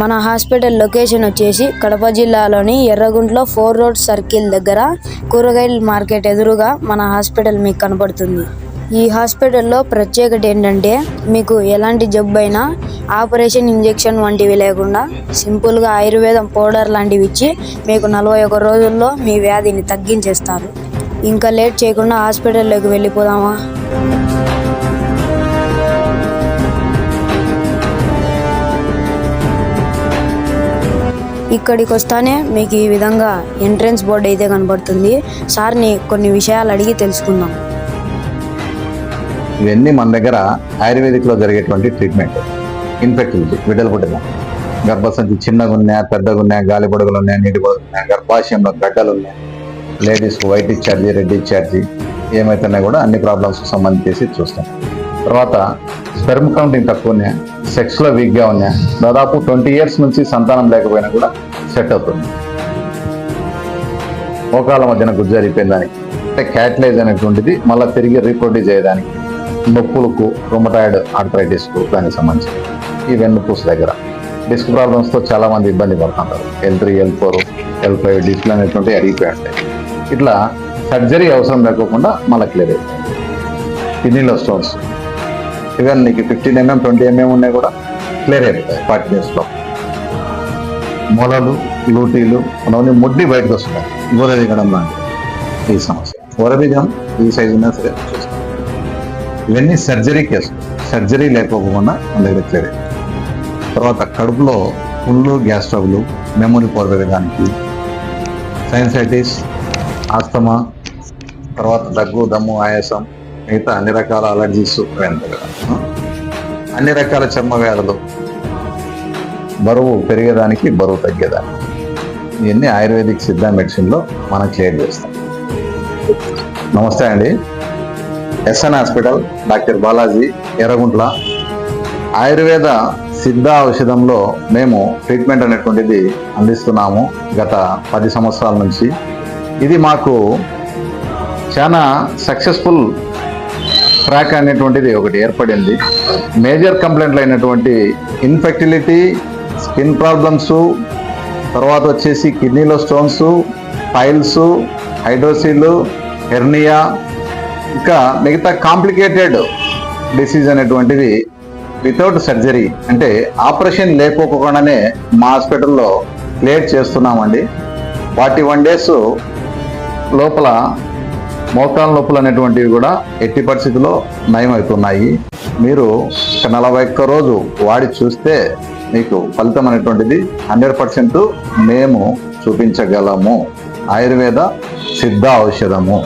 మన hospital location వచ్చేసి కడప జిల్లాలోని ఎర్రగుంట్లో ఫోర్ రోడ్ సర్కిల్ దగ్గర కూరగాయల మార్కెట్ ఎదురుగా మన హాస్పిటల్ మీకు కనపడుతుంది. ఈ హాస్పిటల్లో ప్రత్యేకత ఏంటంటే మీకు ఎలాంటి జబ్బు అయినా ఆపరేషన్ ఇంజెక్షన్ వంటివి లేకుండా సింపుల్గా ఆయుర్వేదం పౌడర్ లాంటివి ఇచ్చి మీకు నలభై ఒక రోజుల్లో మీ వ్యాధిని తగ్గించేస్తారు. ఇంకా లేట్ చేయకుండా హాస్పిటల్లోకి వెళ్ళిపోదామా? ఇక్కడికి వస్తానే మీకు ఈ విధంగా ఎంట్రన్స్ బోర్డు అయితే కనబడుతుంది. సార్ని కొన్ని విషయాలు అడిగి తెలుసుకుందాం. ఇవన్నీ మన దగ్గర ఆయుర్వేదిక్లో జరిగేటువంటి ట్రీట్మెంట్. ఇన్ఫెక్టివిటీ బిడ్డల పుట్టిన గర్భసంచి చిన్నగా ఉన్నాయా పెద్దగా ఉన్నాయా గాలి బొడగలు ఉన్నాయా నీటి బొడగలు ఉన్నాయా గర్భాశయంలో గడ్డలు ఉన్నాయి? లేడీస్కి వైట్ ఇచ్చార్జీ రెడ్ ఇచ్చార్జీ ఏమైతున్నాయి కూడా అన్ని ప్రాబ్లమ్స్కి సంబంధించి చూస్తాం. తర్వాత స్పెర్మ్ కౌంటింగ్ తక్కువ ఉన్నాయా. సెక్స్లో వీక్గా ఉన్నాయా. దాదాపు ట్వంటీ ఇయర్స్ నుంచి సంతానం లేకపోయినా కూడా సెట్ అవుతుంది. మోకాల మధ్యన గుజ్జు జరిగిపోయిన దానికి అంటే క్యాటలైజ్ అనేటువంటిది మళ్ళీ తిరిగి రీప్రొడ్యూస్ చేయడానికి నొప్పులకు రొమటాయిడ్ ఆర్థరైటిస్కు దానికి సంబంధించి ఈ వెన్నుపూస దగ్గర డిస్క్ ప్రాబ్లమ్స్తో చాలా మంది ఇబ్బంది పడుతుంటారు. L three L four L five display అనేటువంటి అడిగిపోయి ఉంటాయి. ఇట్లా సర్జరీ అవసరం లేకోకుండా మళ్ళీ క్లియర్ అవుతుంది కిడ్నీలో స్టోన్స్ ఈవెన్ నీకు ఫిఫ్టీన్ ఎంఎం ట్వంటీ ఎంఎం ఉన్నాయి కూడా. క్లియర్ అయిపోతాయి ఫార్టీ డేస్లో మొలలు లూటీలు అవన్నీ ముడ్డి బయటకు వస్తున్నాయి. ఊరదిగడం లాంటివి. ఈ సమస్య. ఊరదిగం ఈ సైజు ఉన్నా సరే చూస్తాం. ఇవన్నీ సర్జరీ కేసు సర్జరీ లేకపోకుండా మన దగ్గర క్లియర్ తర్వాత కడుపులో పుళ్ళు గ్యాస్ ట్రబులు మెమొరీ పోరడానికి సైన్సైటిస్ ఆస్తమా తర్వాత దగ్గు దమ్ము ఆయాసం మిగతా అన్ని రకాల అలర్జీస్ ఉంటాయి అన్ని రకాల చర్మ వ్యాధులు. బరువు పెరిగేదానికి బరువు తగ్గేదానికి. ఇవన్నీ ఆయుర్వేదిక్ సిద్ధ మెడిసిన్లో మనం క్లియర్ చేస్తాం. నమస్తే అండి. S N hospital doctor Balaji Yerraguntla. Ayurveda Siddha ఔషధంలో మేము ట్రీట్మెంట్ అనేటువంటిది అందిస్తున్నాము గత పది సంవత్సరాల నుంచి. ఇది మాకు చాలా సక్సెస్ఫుల్ ట్రాక్ అనేటువంటిది ఒకటి ఏర్పడింది. మేజర్ కంప్లైంట్లు అయినటువంటి ఇన్ఫెక్టిలిటీ స్కిన్ ప్రాబ్లమ్స్ తర్వాత వచ్చేసి కిడ్నీలో స్టోన్స్ పైల్స్ హైడ్రోసీలు హెర్నియా ఇంకా మిగతా కాంప్లికేటెడ్ డిసీజ్ అనేటువంటిది వితౌట్ సర్జరీ అంటే ఆపరేషన్ లేకోకుండానే మా హాస్పిటల్లో క్లియర్ చేస్తున్నామండి. ఫార్టీ వన్ డేస్ లోపల మోకాల నొప్పులు అనేటువంటివి కూడా ఎట్టి పరిస్థితుల్లో నయమవుతున్నాయి. మీరు నలభై ఒక్క రోజు వాడి చూస్తే మీకు ఫలితం అనేటువంటిది హండ్రెడ్ పర్సెంట్ మేము చూపించగలము. ఆయుర్వేద సిద్ధ ఔషధము.